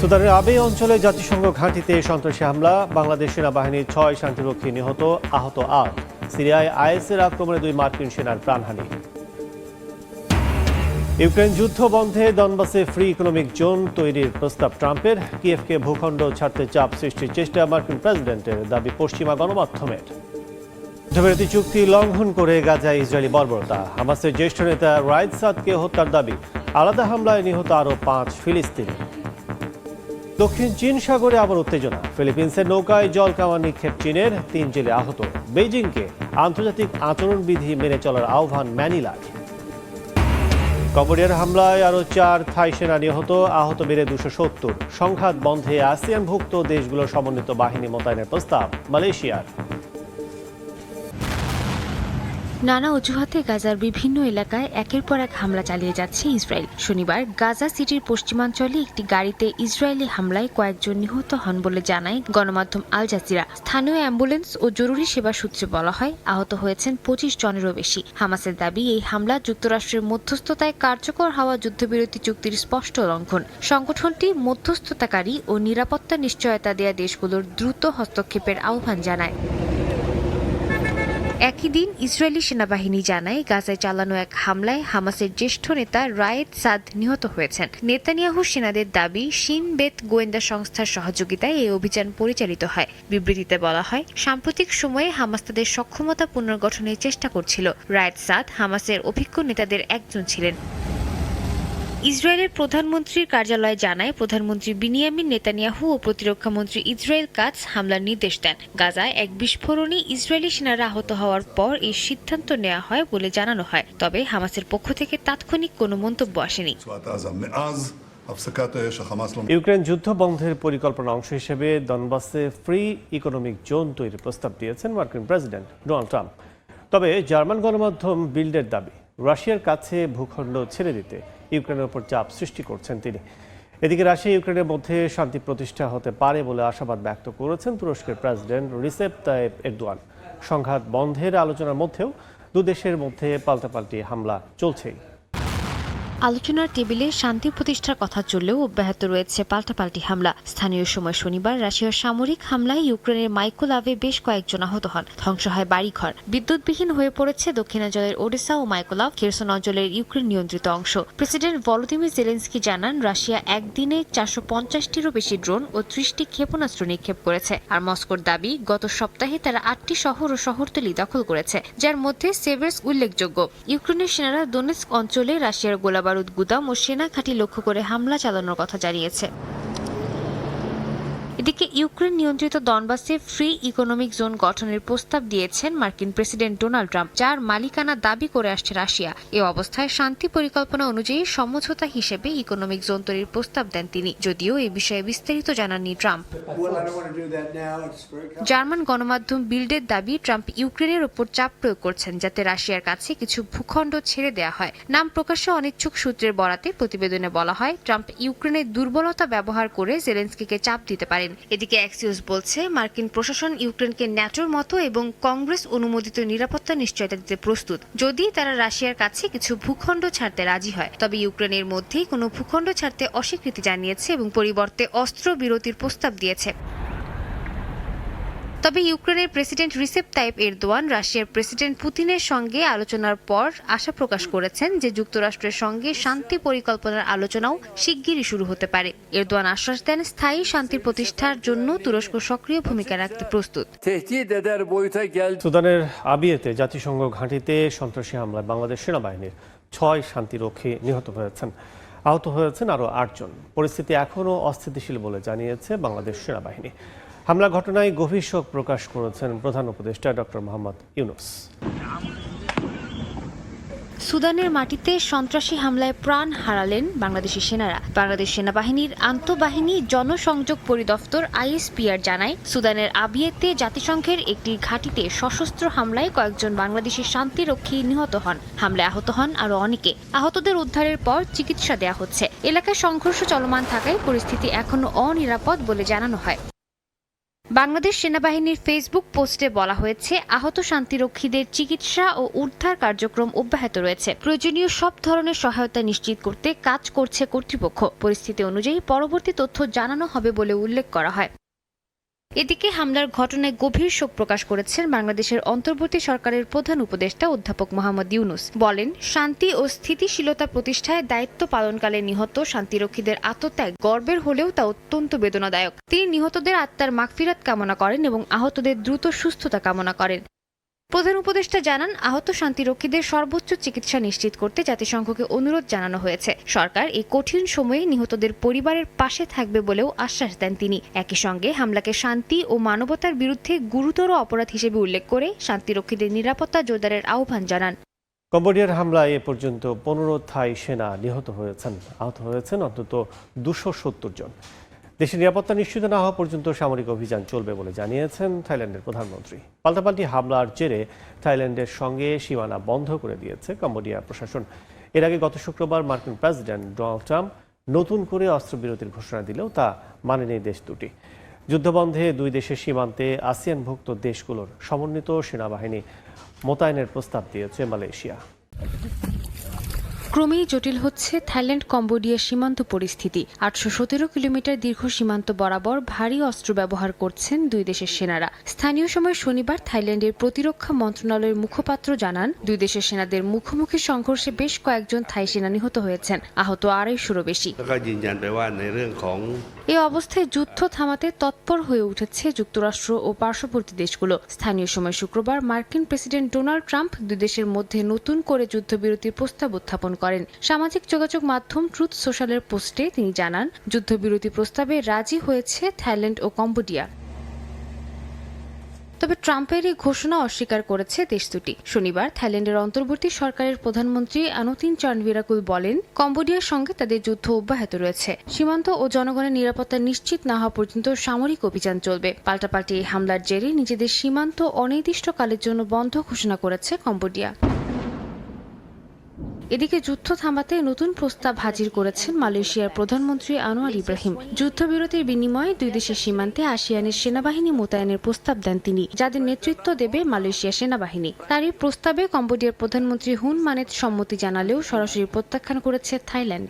সুদানের আবে অঞ্চলে জাতিসংঘ ঘাঁটিতে সন্ত্রাসী হামলা, বাংলাদেশ সেনাবাহিনীর ছয় শান্তিরক্ষী নিহত, আহত আট। সিরিয়ায় আইএসের আক্রমণে দুই মার্কিন সেনার প্রাণহানি। ইউক্রেন যুদ্ধ বন্ধে দনবাসে ফ্রি ইকোনমিক জোন তৈরির প্রস্তাব ট্রাম্পের। কিয়েভকে ভূখণ্ড ছাড়তে চাপ সৃষ্টির চেষ্টা মার্কিন প্রেসিডেন্টের দাবি পশ্চিমা গণমাধ্যমের। যুদ্ধবিরতি চুক্তি লঙ্ঘন করে গাজায় ইসরায়েলি বর্বরতা। হামাসের জ্যেষ্ঠ নেতা রাইদ সাদকে হত্যার দাবি। আলাদা হামলায় নিহত আরও পাঁচ ফিলিস্তিনি। দক্ষিণ চীন সাগরে আবার উত্তেজনা। ফিলিপিন্সের নৌকায় জল কামান নিক্ষেপ চীনের তিন জেলে আহত। বেইজিংকে আন্তর্জাতিক আচরণবিধি মেনে চলার আহ্বান ম্যানিলার। কম্বোডিয়ার হামলায় আরও চার থাই সেনা নিহত, আহত বেড়ে দুশো সত্তর। সংঘাত বন্ধে আসিয়ানভুক্ত দেশগুলোর সমন্বিত বাহিনী মোতায়েনের প্রস্তাব মালয়েশিয়ার। নানা অজুহাতে গাজার বিভিন্ন এলাকায় একের পর এক হামলা চালিয়ে যাচ্ছে ইসরায়েল। শনিবার গাজা সিটির পশ্চিমাঞ্চলে একটি গাড়িতে ইসরায়েলি হামলায় কয়েকজন নিহত হন বলে জানায় গণমাধ্যম আল জাজিরা। স্থানীয় অ্যাম্বুলেন্স ও জরুরি সেবা সূত্রে বলা হয়, আহত হয়েছেন পঁচিশ জনেরও বেশি। হামাসের দাবি, এই হামলা যুক্তরাষ্ট্রের মধ্যস্থতায় কার্যকর হওয়া যুদ্ধবিরতি চুক্তির স্পষ্ট লঙ্ঘন। সংগঠনটি মধ্যস্থতাকারী ও নিরাপত্তা নিশ্চয়তা দেয়া দেশগুলোর দ্রুত হস্তক্ষেপের আহ্বান জানায়। একই দিন ইসরায়েলি সেনাবাহিনী জানায়, গাজায় চালানো এক হামলায় হামাসের জ্যেষ্ঠ নেতা রায়েদ সাদ নিহত হয়েছেন। নেতানিয়াহু সেনাদের দাবি, শিন বেত গোয়েন্দা সংস্থার সহযোগিতায় এই অভিযান পরিচালিত হয়। বিবৃতিতে বলা হয়, সাম্প্রতিক সময়ে হামাস তাদের সক্ষমতা পুনর্গঠনের চেষ্টা করছিল। রায়েদ সাদ হামাসের অভিজ্ঞ নেতাদের একজন ছিলেন। ইসরায়েলের প্রধানমন্ত্রীর কার্যালয় জানায় প্রধানমন্ত্রী বিনিয়ামিন নেতানিয়াহু ও প্রতিরক্ষা মন্ত্রী ইসরায়েল কাজ হামলার নির্দেশ দেন। গাজায় এক বিস্ফোরণে ইসরায়েলি সেনারা আহত হওয়ার পর এই সিদ্ধান্ত নেওয়া হয় বলে জানানো হয়। তবে হামাসের পক্ষ থেকে তাৎক্ষণিক কোনো মন্তব্য আসেনি। ইউক্রেন যুদ্ধ বন্ধের পরিকল্পনা অংশ হিসেবে দনবাসে ফ্রি ইকোনমিক জোন তৈরির প্রস্তাব দিয়েছেন মার্কিন প্রেসিডেন্ট ডোনাল্ড ট্রাম্প। তবে জার্মান গণমাধ্যম বিল্ডের দাবি, রাশিয়ার কাছে ভূখণ্ড ছেড়ে দিতে ইউক্রেনের উপর চাপ সৃষ্টি করছেন তিনি। এদিকে রাশিয়া, ইউক্রেনের মধ্যে শান্তি প্রতিষ্ঠা হতে পারে বলে আশাবাদ ব্যক্ত করেছেন তুরস্কের প্রেসিডেন্ট রিসেপ তায়েব এরদোয়ান। সংঘাত বন্ধের আলোচনার মধ্যেও দু দেশের মধ্যে পাল্টাপাল্টি হামলা চলছেই। আলোচনার টেবিলে শান্তি প্রতিষ্ঠার কথা চললেও অব্যাহত রয়েছে পাল্টাপাল্টি হামলা। স্থানীয় সময় শনিবার রাশিয়ার সামরিক হামলায় ইউক্রেনের মাইকোলাভে বেশ কয়েকজন আহত হন। ধ্বংস হয় বাড়িঘর। বিদ্যুৎবিহীন হয়ে পড়েছে দক্ষিণাঞ্চলের ওডিসা ও মাইকোলাভ খেরসন অঞ্চলের ইউক্রেন নিয়ন্ত্রিত অংশ। প্রেসিডেন্ট ভলোদিমির জেলেন্সকি জানান, রাশিয়া একদিনে চারশো পঞ্চাশটিরও বেশি ড্রোন ও ত্রিশটি ক্ষেপণাস্ত্র নিক্ষেপ করেছে। আর মস্কোর দাবি, গত সপ্তাহে তারা আটটি শহর ও শহরতলি দখল করেছে, যার মধ্যে সেভার্স উল্লেখযোগ্য। ইউক্রেনের সেনারা দোনেস্ক অঞ্চলে রাশিয়ার গোলাবারুদ গুদাম ও সেনা ঘাঁটি লক্ষ্য করে হামলা চালানোর কথা জানিয়েছে। এদিকে ইউক্রেন নিয়ন্ত্রিত দনবাসে ফ্রি ইকোনমিক জোন গঠনের প্রস্তাব দিয়েছেন মার্কিন প্রেসিডেন্ট ডোনাল্ড ট্রাম্প, যার মালিকানা দাবি করে আসছে রাশিয়া। এ অবস্থায় শান্তি পরিকল্পনা অনুযায়ী সমঝোতা হিসেবে ইকোনমিক জোন তৈরির প্রস্তাব দেন তিনি। যদিও এ বিষয়ে বিস্তারিত জানাননি ট্রাম্প। জার্মান গণমাধ্যম বিল্ডের দাবি, ট্রাম্প ইউক্রেনের ওপর চাপ প্রয়োগ করছেন যাতে রাশিয়ার কাছে কিছু ভূখণ্ড ছেড়ে দেওয়া হয়। নাম প্রকাশে অনিচ্ছুক সূত্রের বরাতে প্রতিবেদনে বলা হয়, ট্রাম্প ইউক্রেনের দুর্বলতা ব্যবহার করে জেলেন্সকিকে চাপ দিতে পারেন। এদিকে অ্যাক্সিওস বলছে, মার্কিন প্রশাসন ইউক্রেনকে ন্যাটোর মতো এবং কংগ্রেস অনুমোদিত নিরাপত্তা নিশ্চয়তা দিতে প্রস্তুত। যদি তারা রাশিয়ার কাছে কিছু ভূখণ্ড ছাড়তে রাজি হয়, তবে ইউক্রেনের মধ্যেই কোনো ভূখণ্ড ছাড়তে অস্বীকৃতি জানিয়েছে এবং পরিবর্তে অস্ত্র বিরতির প্রস্তাব দিয়েছে। তবে ইউক্রেনের প্রেসিডেন্ট রিসেপ তাইপ এরদোয়ান রাশিয়ার প্রেসিডেন্ট পুতিনের সঙ্গে আলোচনার পর আশা প্রকাশ করেছেন যে যুক্তরাষ্ট্রের সঙ্গে শান্তি পরিকল্পনার আলোচনাও শিগগিরই শুরু হতে পারে। এরদোয়ান আশ্বাস দেন স্থায়ী শান্তি প্রতিষ্ঠার জন্য তুরস্ক সক্রিয় ভূমিকা রাখতে প্রস্তুত. সুদানের আবিয়েতে জাতিসংঘ ঘাঁটিতে সন্ত্রাসী হামলায় বাংলাদেশ সেনাবাহিনীর ছয় শান্তিরক্ষী নিহত হয়েছেন। আহত হয়েছেন আরও আটজন। পরিস্থিতি এখনও অস্থিতিশীল বলে জানিয়েছে বাংলাদেশ সেনাবাহিনী। হামলা ঘটনায় গভীর শোক প্রকাশ করেছেন প্রধান উপদেষ্টা ডক্টর মোহাম্মদ ইউনুস। সুদানের মাটিতে সন্ত্রাসী হামলায় প্রাণ হারালেন বাংলাদেশি সেনারা। বাংলাদেশ সেনাবাহিনীর আন্তঃবাহিনী জনসংযোগ পরিদপ্তর আইএসপিআর জানায়, সুদানের আবিয়েতে জাতিসংঘের একটি ঘাঁটিতে সশস্ত্র হামলায় কয়েকজন বাংলাদেশি শান্তিরক্ষী নিহত হন। হামলায় আহত হন আরও অনেকে। আহতদের উদ্ধারের পর চিকিৎসা দেওয়া হচ্ছে। এলাকায় সংঘর্ষ চলমান থাকায় পরিস্থিতি এখনও অনিরাপদ বলে জানানো হয়। বাংলাদেশ সেনাবাহিনীর ফেসবুক পোস্টে বলা হয়েছে, আহত শান্তিরক্ষীদের চিকিৎসা ও উদ্ধার কার্যক্রম অব্যাহত রয়েছে। প্রয়োজনীয় সব ধরনের সহায়তা নিশ্চিত করতে কাজ করছে কর্তৃপক্ষ। পরিস্থিতি অনুযায়ী পরবর্তী তথ্য জানানো হবে বলে উল্লেখ করা হয়। এদিকে হামলার ঘটনায় গভীর শোক প্রকাশ করেছেন বাংলাদেশের অন্তর্বর্তী সরকারের প্রধান উপদেষ্টা অধ্যাপক মোহাম্মদ ইউনুস। বলেন, শান্তি ও স্থিতিশীলতা প্রতিষ্ঠায় দায়িত্ব পালনকালে নিহত শান্তিরক্ষীদের আত্মত্যাগ গর্বের হলেও তা অত্যন্ত বেদনাদায়ক। তিনি নিহতদের আত্মার মাগফিরাত কামনা করেন এবং আহতদের দ্রুত সুস্থতা কামনা করেন। প্রধান উপদেষ্টা জানান, আহত শান্তিরক্ষীদের সর্বোচ্চ চিকিৎসা নিশ্চিত করতে জাতিসংঘকে অনুরোধ জানানো হয়েছে। সরকার এই কঠিন সময়ে নিহতদের পরিবারের পাশে থাকবে বলেও আশ্বাস দেন তিনি। একই সঙ্গে হামলাকে শান্তি ও মানবতার বিরুদ্ধে গুরুতর অপরাধ হিসেবে উল্লেখ করে শান্তিরক্ষীদের নিরাপত্তা জোরদারের আহ্বান জানান। কম্বোডিয়ার হামলায় এ পর্যন্ত পনেরো থাই সেনা নিহত হয়েছেন। আহত হয়েছেন অন্তত দুশো সত্তর জন। দেশের নিরাপত্তা নিশ্চিত না হওয়া পর্যন্ত সামরিক অভিযান চলবে বলে জানিয়েছেন থাইল্যান্ডের প্রধানমন্ত্রী। পাল্টাপাল্টি হামলার জেরে থাইল্যান্ডের সঙ্গে সীমানা বন্ধ করে দিয়েছে কম্বোডিয়া প্রশাসন। এর আগে গত শুক্রবার মার্কিন প্রেসিডেন্ট ডোনাল্ড ট্রাম্প নতুন করে অস্ত্রবিরতির ঘোষণা দিলেও তা মানেনি দেশ দুটি। যুদ্ধবন্ধে দুই দেশের সীমান্তে আসিয়ানভুক্ত দেশগুলোর সমন্বিত সেনাবাহিনী মোতায়েনের প্রস্তাব দিয়েছে মালয়েশিয়া। ক্রমেই জটিল হচ্ছে থাইল্যান্ড, কম্বোডিয়া সীমান্ত পরিস্থিতি। আটশো সতেরো কিলোমিটার দীর্ঘ সীমান্ত বরাবর ভারী অস্ত্র ব্যবহার করছেন দুই দেশের সেনারা। স্থানীয় সময় শনিবার থাইল্যান্ডের প্রতিরক্ষা মন্ত্রণালয়ের মুখপাত্র জানান, দুই দেশের সেনাদের মুখোমুখি সংঘর্ষে বেশ কয়েকজন থাই সেনা নিহত হয়েছেন। আহত আড়াইশোরও বেশি। এ অবস্থায় যুদ্ধ থামাতে তৎপর হয়ে উঠেছে যুক্তরাষ্ট্র ও পার্শ্ববর্তী দেশগুলো। স্থানীয় সময় শুক্রবার মার্কিন প্রেসিডেন্ট ডোনাল্ড ট্রাম্প দুই দেশের মধ্যে নতুন করে যুদ্ধবিরতির প্রস্তাব উত্থাপন করেন। সামাজিক যোগাযোগ মাধ্যম ট্রুথ সোশ্যালের পোস্টে তিনি জানান, যুদ্ধবিরতি প্রস্তাবে রাজি হয়েছে থাইল্যান্ড ও কম্বোডিয়া। তবে ট্রাম্পের এই ঘোষণা অস্বীকার করেছে দেশ দুটি। শনিবার থাইল্যান্ডের অন্তর্বর্তী সরকারের প্রধানমন্ত্রী আনুতিন চানভিরাকুল বলেন, কম্বোডিয়ার সঙ্গে তাদের যুদ্ধ অব্যাহত রয়েছে। সীমান্ত ও জনগণের নিরাপত্তা নিশ্চিত না হওয়া পর্যন্ত সামরিক অভিযান চলবে। পাল্টাপাল্টি এই হামলার জেরে নিজেদের সীমান্ত অনির্দিষ্টকালের জন্য বন্ধ ঘোষণা করেছে কম্বোডিয়া। এদিকে যুদ্ধ থামাতে নতুন প্রস্তাব হাজির করেছেন মালয়েশিয়ার প্রধানমন্ত্রী আনোয়ার ইব্রাহিম। যুদ্ধবিরতির বিনিময়ে দুই দেশের সীমান্তে আসিয়ানের সেনাবাহিনী মোতায়েনের প্রস্তাব দেন তিনি, যাদের নেতৃত্ব দেবে মালয়েশিয়া সেনাবাহিনী। তার এই প্রস্তাবে কম্বোডিয়ার প্রধানমন্ত্রী হুন মানেত সম্মতি জানালেও সরাসরি প্রত্যাখ্যান করেছে থাইল্যান্ড।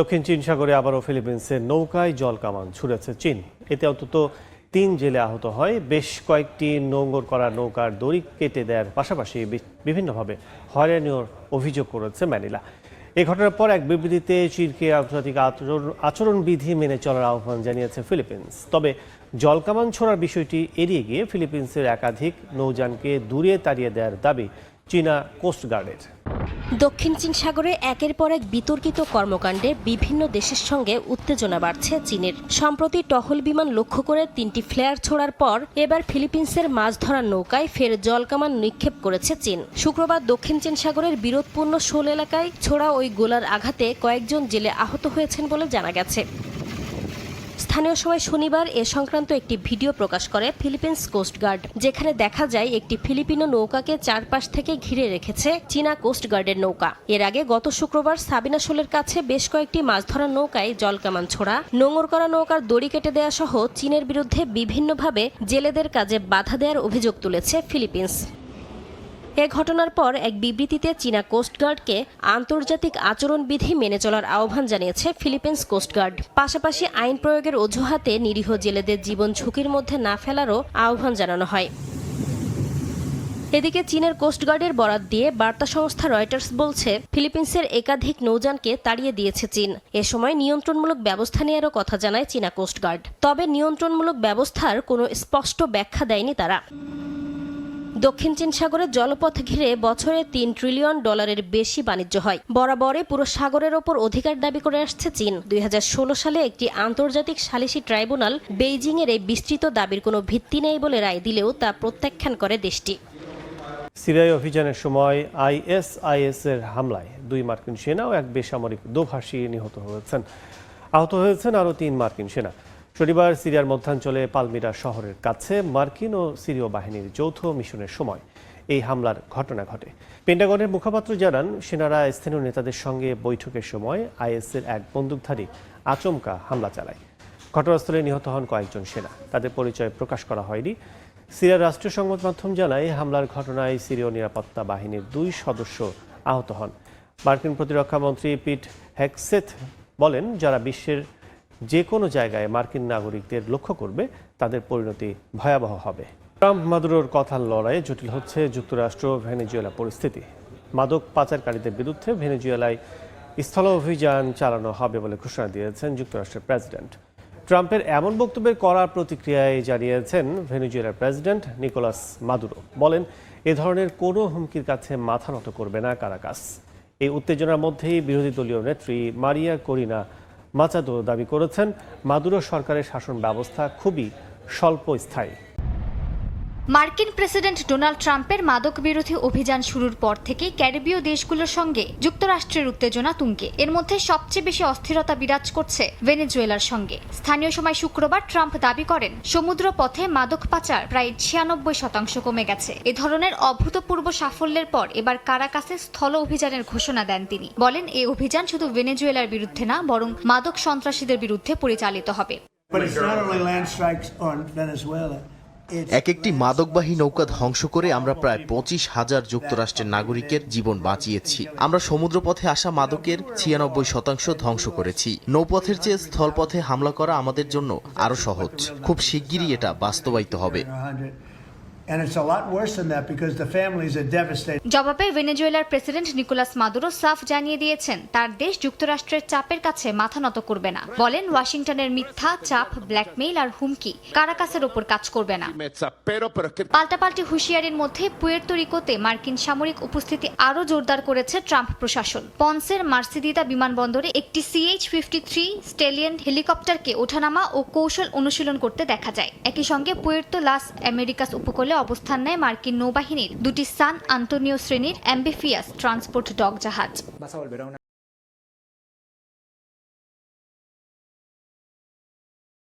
দক্ষিণ চীন সাগরে আবারও ফিলিপিন্সের নৌকায় জল কামান ছুড়েছে চীন। এতে অন্তত তিন জেলে আহত হয়। বেশ কয়েকটি নোঙ্গর করা নৌকার দড়ি কেটে দেওয়ার পাশাপাশি বিভিন্নভাবে হয়রানির অভিযোগ করেছে ম্যানিলা। এ ঘটনার পর এক বিবৃতিতে চীনকে আন্তর্জাতিক আচরণ আচরণবিধি মেনে চলার আহ্বান জানিয়েছে ফিলিপিন্স। তবে জলকামান ছোড়ার বিষয়টি এড়িয়ে গিয়ে ফিলিপিন্সের একাধিক নৌযানকে দূরে তাড়িয়ে দেওয়ার দাবি চীনা কোস্টগার্ডের। দক্ষিণ চীন সাগরে একের পর এক বিতর্কিত কর্মকাণ্ডে বিভিন্ন দেশের সঙ্গে উত্তেজনা বাড়ছে চীনের। সম্প্রতি টহল বিমান লক্ষ্য করে তিনটি ফ্লেয়ার ছোড়ার পর এবার ফিলিপিন্সের মাছ ধরার নৌকায় ফের জলকামান নিক্ষেপ করেছে চীন। শুক্রবার দক্ষিণ চীন সাগরের বিরোধপূর্ণ শোল এলাকায় ছোড়া ওই গোলার আঘাতে কয়েকজন জেলে আহত হয়েছেন বলে জানা গেছে। স্থানীয় সময় শনিবার এ সংক্রান্ত একটি ভিডিও প্রকাশ করে ফিলিপিন্স কোস্টগার্ড যেখানে দেখা যায় একটি ফিলিপিনো নৌকাকে চারপাশ থেকে ঘিরে রেখেছে চীনা কোস্টগার্ডের নৌকা। এর আগে গত শুক্রবার সাবিনা শোলের কাছে বেশ কয়েকটি মাছ ধরার নৌকায় জলকামান ছোড়া, নোঙর করা নৌকার দড়ি কেটে দেওয়া সহ চীনের বিরুদ্ধে বিভিন্নভাবে জেলেদের কাজে বাধা দেওয়ার অভিযোগ তুলেছে ফিলিপিন্স। এ ঘটনার পর এক বিবৃতিতে চীনা কোস্টগার্ডকে আন্তর্জাতিক আচরণবিধি মেনে চলার আহ্বান জানিয়েছে ফিলিপিন্স কোস্টগার্ড পাশাপাশি আইন প্রয়োগের অজুহাতে নিরীহ জেলেদের জীবন ঝুঁকির মধ্যে না ফেলারও আহ্বান জানানো হয়। এদিকে চীনের কোস্টগার্ডের বরাত দিয়ে বার্তা সংস্থা রয়টার্স বলছে, ফিলিপিন্সের একাধিক নৌযানকে তাড়িয়ে দিয়েছে চীন। এ সময় নিয়ন্ত্রণমূলক ব্যবস্থা নেওয়ারও কথা জানায় চীনা কোস্টগার্ড তবে নিয়ন্ত্রণমূলক ব্যবস্থার কোনো স্পষ্ট ব্যাখ্যা দেয়নি তারা। দক্ষিণ চীন সাগরের জলপথ ঘিরে বছরে তিন ট্রিলিয়ন ডলারের বেশি বাণিজ্য হয়। বরাবরে পুরো সাগরের ওপর অধিকার দাবি করে আসছে চীন। দুই হাজার ষোলো সালে একটি আন্তর্জাতিক সালিসি ট্রাইব্যুনাল বেইজিং এর এই বিস্তৃত দাবির কোনো ভিত্তি নেই বলে রায় দিলেও তা প্রত্যাখ্যান করে দেশটি। সিরিয়ায় অভিযানের সময় আইএসআইএস এর হামলায় দুই মার্কিন সেনা ও এক বেসামরিক দোভাষী নিহত হয়েছেন। আহত হয়েছেন আরও তিন মার্কিন সেনা। শনিবার সিরিয়ার মধ্যাঞ্চলে পালমিরা শহরের কাছে মার্কিন ও সিরীয় বাহিনীর যৌথ মিশনের সময় এই হামলার ঘটনা ঘটে। পেন্টাগনের মুখপাত্র জানান, সেনারা স্থানীয় নেতাদের সঙ্গে বৈঠকের সময় আইএসের এক বন্দুকধারী আচমকা হামলা চালায়। ঘটনাস্থলে নিহত হন কয়েকজন সেনা। তাদের পরিচয় প্রকাশ করা হয়নি। সিরিয়ার রাষ্ট্রীয় সংবাদ মাধ্যম জানায়, হামলার ঘটনায় সিরীয় নিরাপত্তা বাহিনীর দুই সদস্য আহত হন। মার্কিন প্রতিরক্ষা মন্ত্রী পিট হ্যাকসেথ বলেন, যারা বিশ্বের যে কোনো জায়গায় মার্কিন নাগরিকদের লক্ষ্য করবে, তাদের পরিণতি ভয়াবহ হবে। ট্রাম্প মাদুরোর কথার লড়াইয়ে জটিল হচ্ছে যুক্তরাষ্ট্র ভেনেজুয়েলা পরিস্থিতি। মাদক পাচারকারীদের বিরুদ্ধে ভেনেজুয়েলায় স্থল অভিযান চালানো হবে বলে ঘোষণা দিয়েছেন যুক্তরাষ্ট্রের প্রেসিডেন্ট। ট্রাম্পের এমন বক্তব্যের কড়া প্রতিক্রিয়ায় জানিয়েছেন ভেনেজুয়েলার প্রেসিডেন্ট নিকোলাস মাদুরো। বলেন, এ ধরনের কোনো হুমকির কাছে মাথা নত করবে না কারাকাস। এই উত্তেজনার মধ্যেই বিরোধী দলীয় নেত্রী মারিয়া করিনা মাচাদো দাবি করেছেন মাদুরো সরকারের শাসন ব্যবস্থা খুবই স্বল্পস্থায়ী। মার্কিন প্রেসিডেন্ট ডোনাল্ড ট্রাম্পের মাদক বিরোধী অভিযান শুরুর পর থেকে ক্যারিবীয় দেশগুলোর সঙ্গে যুক্তরাষ্ট্রের উত্তেজনা তুঙ্গে। এর মধ্যে সবচেয়ে বেশি অস্থিরতা বিরাজ করছে ভেনেজুয়েলার সঙ্গে। স্থানীয় সময় শুক্রবার ট্রাম্প দাবি করেন সমুদ্র পথে মাদক পাচার প্রায় ছিয়ানব্বই শতাংশ কমে গেছে। এ ধরনের অভূতপূর্ব সাফল্যের পর এবার কারাকাসে স্থল অভিযানের ঘোষণা দেন তিনি। বলেন এই অভিযান শুধু ভেনেজুয়েলার বিরুদ্ধে না, বরং মাদক সন্ত্রাসীদের বিরুদ্ধে পরিচালিত হবে। But it's not only land strikes on Venezuela. এক একটি মাদকবাহী নৌকা ধ্বংস করে আমরা প্রায় পঁচিশ হাজার যুক্তরাষ্ট্রের নাগরিকের জীবন বাঁচিয়েছি। আমরা সমুদ্রপথে আসা মাদকের ছিয়ানব্বই শতাংশ ধ্বংস করেছি। নৌপথের চেয়ে স্থলপথে হামলা করা আমাদের জন্য আরও সহজ। খুব শিগগিরই এটা বাস্তবায়িত হবে। 100. And it's a lot worse than that because the families are devastated. জবাবে ভেনেজুয়েলার প্রেসিডেন্ট নিকোলাস মাদুরো সাফ জানিয়ে দিয়েছেন, তার দেশ যুক্তরাষ্ট্রের চাপের কাছে মাথা নত করবে না। বলেন, ওয়াশিংটনের মিথ্যা, চাপ, ব্ল্যাকমেইল আর হুমকি কারাকাসের ওপর কাজ করবে না। পাল্টাপাল্টি হুঁশিয়ারির মধ্যে পুয়ের্তো রিকোতে মার্কিন সামরিক উপস্থিতি আরও জোরদার করেছে ট্রাম্প প্রশাসন। পন্সের মার্সিদিদা বিমানবন্দরে একটি সিএইচ ফিফটি থ্রি স্টেলিয়ান হেলিকপ্টারকে ওঠানামা ও কৌশল অনুশীলন করতে দেখা যায়। একই সঙ্গে পুয়ের্তো লাস আমেরিকাস উপকূলে অবস্থান নেয় মার্কিন নৌবাহিনীর। দুটি সান আন্তোনিও শ্রেণির অ্যাম্বিফিয়াস ট্রান্সপোর্ট ডক জাহাজ